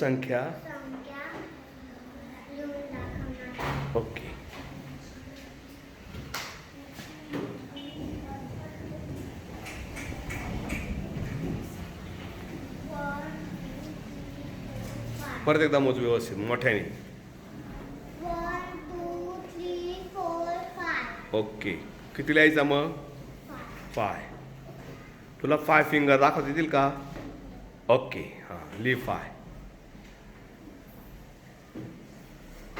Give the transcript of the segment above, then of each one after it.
संख्या? ओके. परत एकदा मोज व्यवस्थित मोठ्याने. ओके. किती लिहायचा मग? फाय. फाय तुला फाय फिंगर दाखवता येतील का? ओके हां ली फाय शाबाश टाळाद्वारे hi good morning my name is Harish सोनोनियाल मला वस्तूंची संख्या लिहून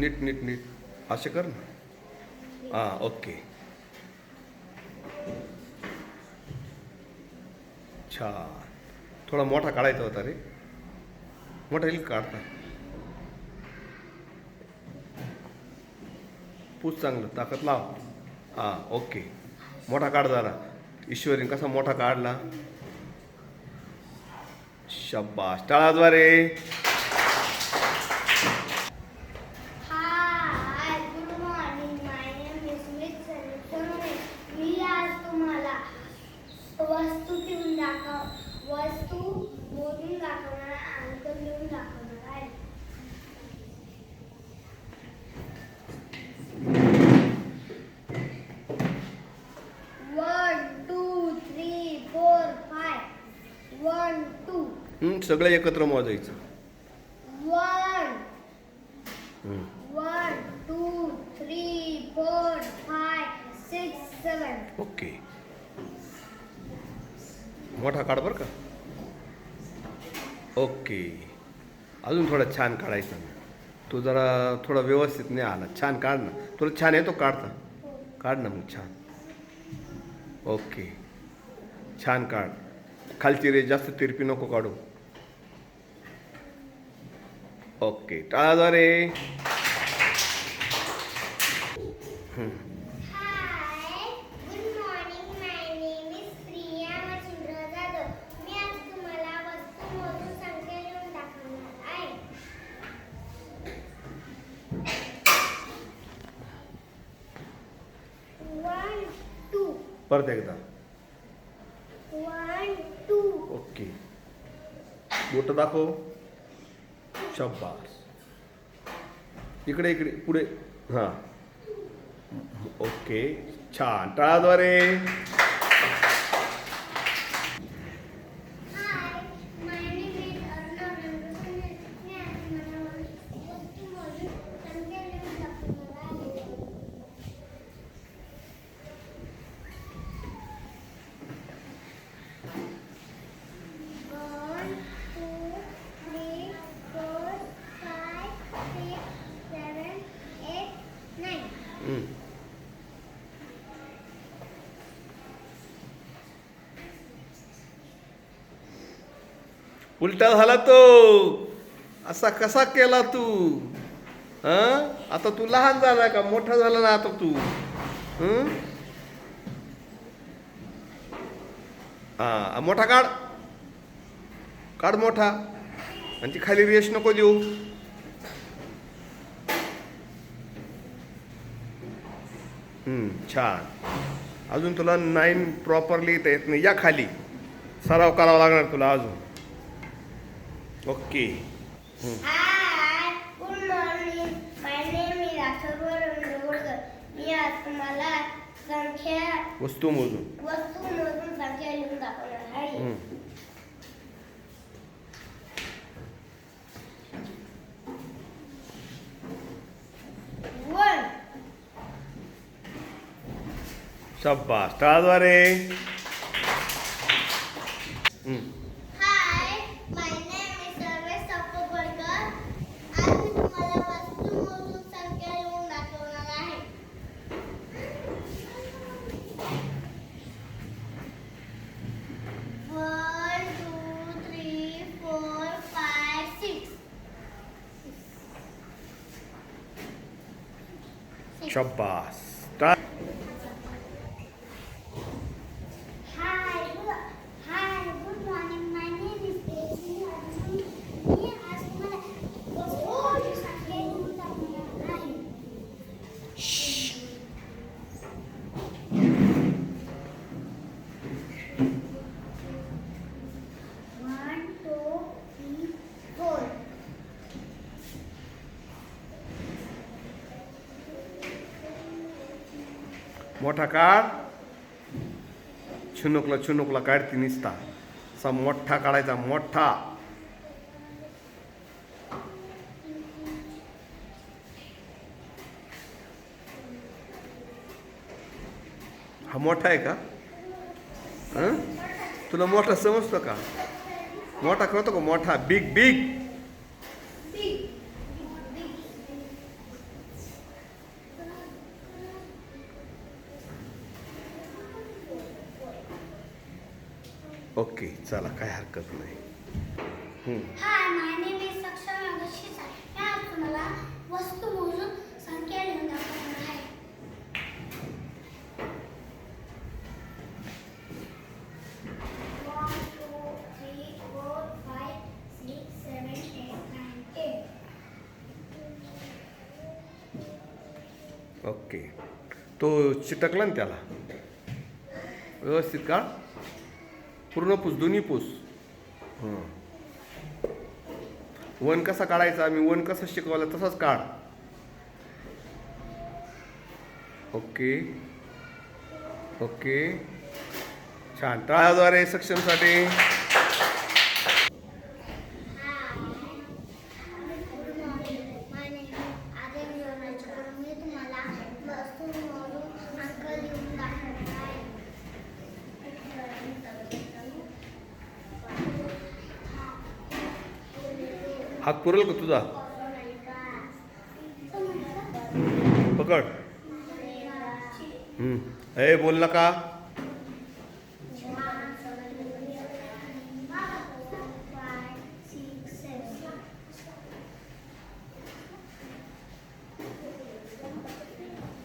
नीट नीट नीट. असे कर ना. हां ओके. छान थोडा मोठा काढायचा होता रे. मोठा येईल काढता. पूस चांगलं ताकद लाव. हां ओके. मोठा काढ जरा. ईश्वरीन कसा मोठा काढला? शब्बास टाळाद्वारे hi good morning my name is Smith Sonone मी आज तुम्हाला वस्तू लिहून दाखव वस्तू मोजून दाखवणार अंक लिहून दाखवणार आहे one two three four five one two हं, सगळं एकत्र मोजायचं. One. One, two, three, four, five, six, seven. Okay. मोठा काढ बरं का. ओके. अजून थोडा छान काढायचा. तू जरा थोडा व्यवस्थित नाही आला. छान काढ ना. तुला छान येतो काढता काढ ना. मग छान. ओके. छान काढ. खालची रे जास्त तिरपी नको काढू ओके टाळाद्वारे Hi, good morning. My name is Priya Machindra Jadhav. मी आज तुम्हाला वस्तू मोजून संख्या लिहून दाखवणार आहे. One, two, परत एकदा. Two. ओके. बोट दाखव. शब्बास इकडे इकडे पुढे. हां. ओके. छान. टाळाद्वारे Hi, my name is Arnav Nandasunil. मी आज तुम्हाला वस्तू मोजून संख्या लिहून दाखवणार आहे. One, two, three, four, five, six, seven, eight, nine. हं. उलटा झाला तो. असा कसा केला तू? हं? आता तू लहान झाला का? मोठा झाला ना आता तू? हं? हा मोठा काढ. काढ मोठा. आणि ती खाली रेश नको देऊ. छान. अजून तुला नाईन प्रॉपरली येत नाही. या खाली. सराव करावा लागणार तुला अजून. Okay Hi, good morning. My name is Atharva Rangwadkar. मी आज तुम्हाला संख्या वस्तू मोजून वस्तू मोजून संख्या लिहून दाखवणार आहे. वन शाबास टाळाद्वारे हम्म. Hi my name is Sarvesh Sappobalkar आज मी तुम्हाला वस्तू मोजून संख्या लिहून दाखवणार आहे one two three four five शब्बास मोठा काढ. छुनुकला छुनुकला काढते निसता. असा मोठा काढायचा मोठा. हा मोठा आहे का? तुला मोठा समजतो का? मोठा कळतो का? मोठा बिग बिग Big. ओके चला काय हरकत नाही हं. Hi, my name is Saksham Agashisa. मी आज तुम्हाला वस्तू मोजून संख्या लिहून दाखवणार आहे. One, two, three, four, five, six, seven, eight, nine, ten. Okay तो चिटकला ना त्याला? व्यवस्थित काढ पूर्ण पूस दोन्ही पूस. हं. वन कसा काढायचा आम्ही वन कसं शिकवलं तसंच काढ. ओके. ओके. छान. टाळ्याद्वारे सक्षमसाठी Good morning. My name is Adem Yonachkar. मी तुम्हाला वस्तू मोजून अंक लिहून दाखवणार आहे. हात पुरेल का तुझा? पकड. हे बोल नका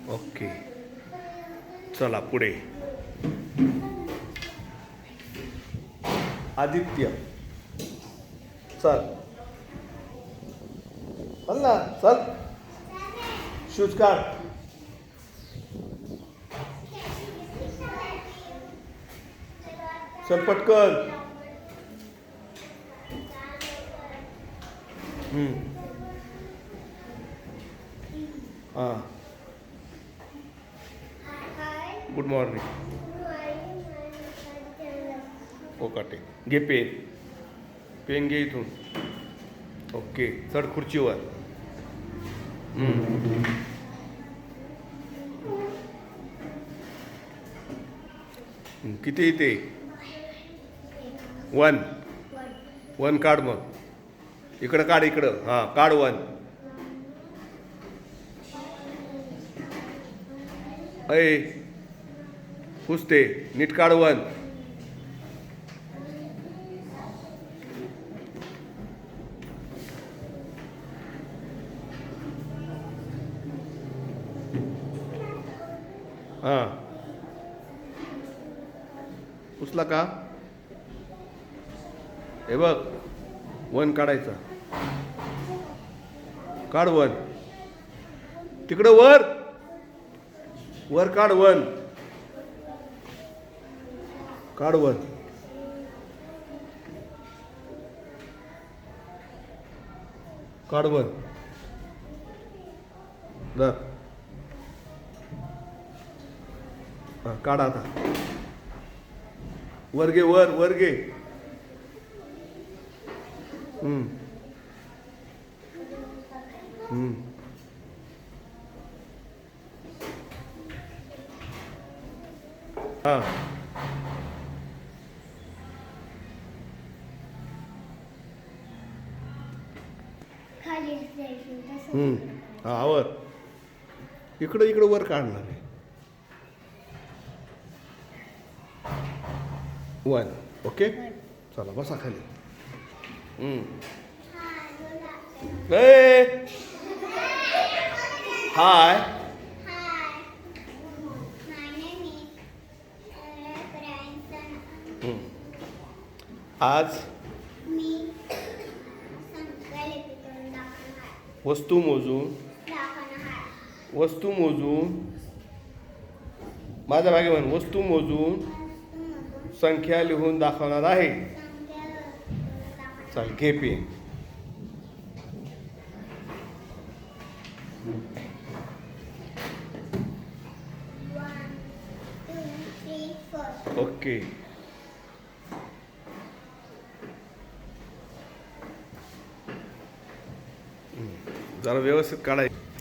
ओके. चला पुढे. आदित्य. चल. चल ना चल. शूज काढ. चल पटकन. हां. गुड मॉर्निंग ओकाटे घे पेन. पेन घे इथून. ओके. चढ खुर्चीवर. किती येते वन. वन काढ मग. इकडं काढ इकडं. हां काढ वन. अय पुसते. नीट काढ वन. पुसला का? हे बघ वन काढायचा. काढ वन. तिकडं वर. वर काढ वन. काढ वन. काढ वन. काढ आता. वर घे वर वर घे हम्म. हम्म. हा हम्म. हा वर इकडं इकडं वर काढणार वन ओके चला बसा खाली हाय आज वस्तू मोजून वस्तू मोजून माझ्या मागे म्हण वस्तू मोजून संख्या लिहून दाखवणार आहे. चल घे पेन. ओके. जरा व्यवस्थित काढायचं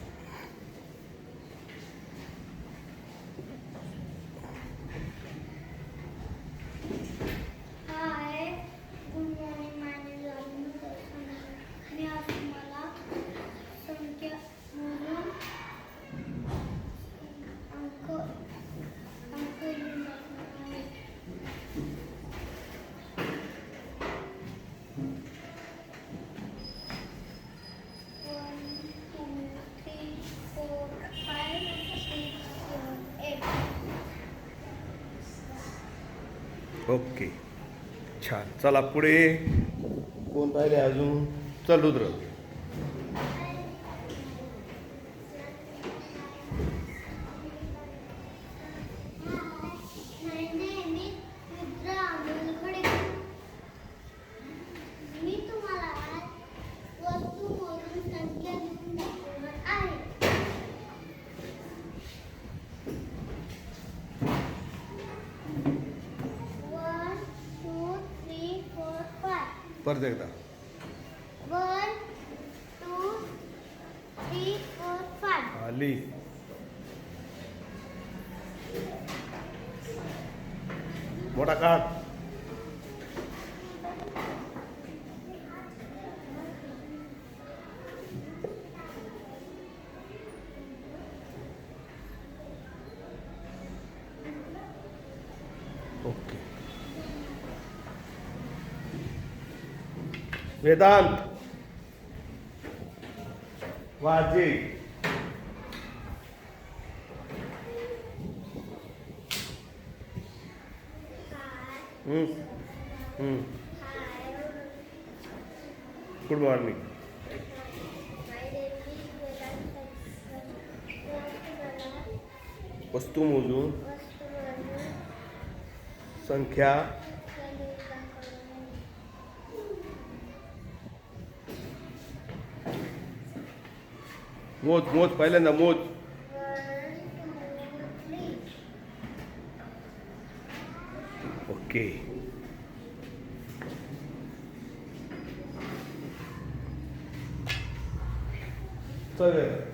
ओके. छान. चला पुढे. कोण राहिले अजून? चल रुद्र. परत एकदा. खाली मोठा काढ. वेदांत. वाजे. गुड मॉर्निंग वस्तू मोजून. संख्या. Muito, muito, pai, na muito. Ok. Tá vendo?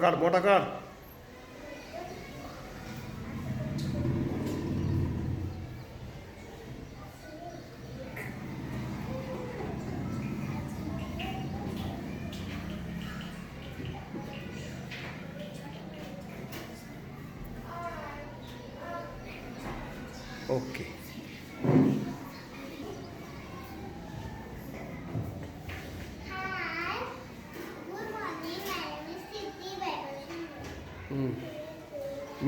काढ बोटा काढ ओके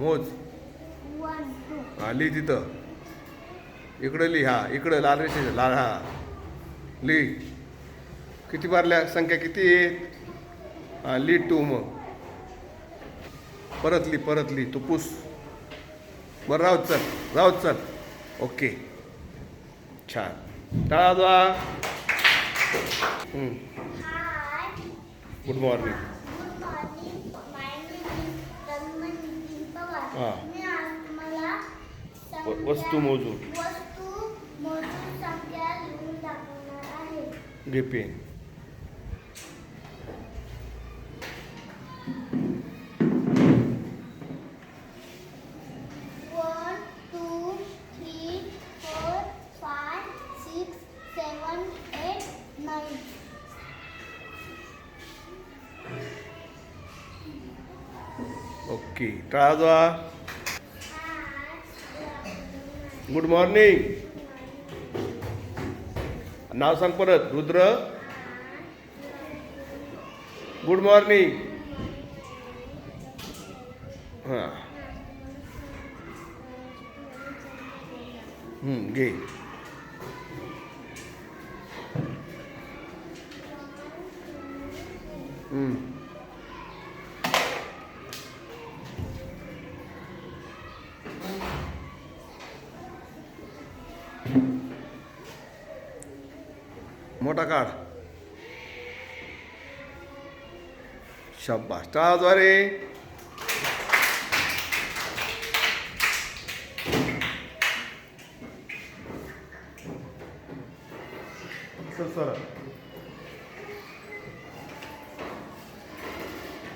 मोज. हा लिह तिथं. इकडं लिह हा इकडं लाल रेषेचं लाल हा. लिह किती मारल्या संख्या किती? आहेत हा लिह टू मग परत लिह परत लिह तू पुस बरं राहत चल राहत चल. ओके. छान. टाळा good morning my name is Tanmay Nitin Pawar हा. मी आज तुम्हाला संख्या- वस्तू मोजून. वस्तू मोजून संख्या लिहून दाखवणार आहे घे पेन ओके गुड मॉर्निंग नाव सांग परत रुद्र. गुड मॉर्निंग हां. घे. हम्म. शाबास टाळाद्वारे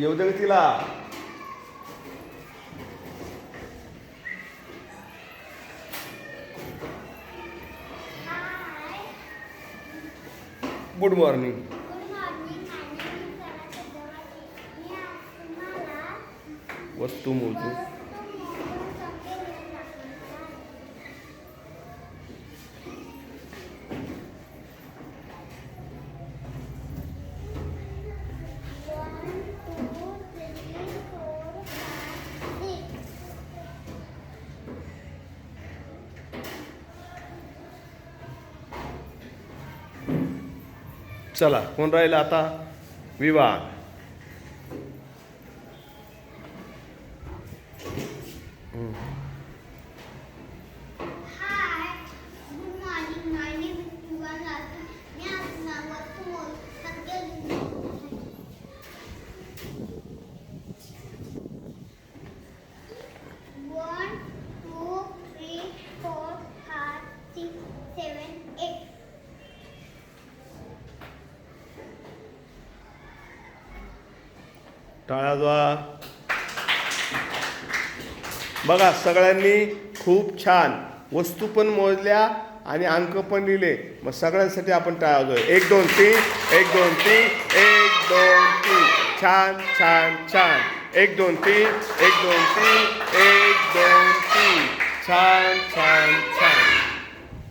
येऊ दे तिला. गुड मॉर्निंग माझे मी कला सदावाची मी आज तुम्हाला वस्तू मोजू वस्तू मोजून संख्या लिहून दाखवणार आहे वन टू थ्री फोर तू सिक्स चला कोण राहिलं आता? विवाह hi good morning my name is Yuvan Rathod मी आज ना वस्तू मोज संख्या लिहून one two three four five six seven eight वाजवा बघा सगळ्यांनी खूप छान वस्तू पण मोजल्या आणि अंक पण लिहिले. मग सगळ्यांसाठी आपण टाळावतोय एक दोन तीन एक दोन तीन एक दोन तीन. छान छान छान. एक दोन तीन एक दोन तीन एक दोन तीन. छान छान छान.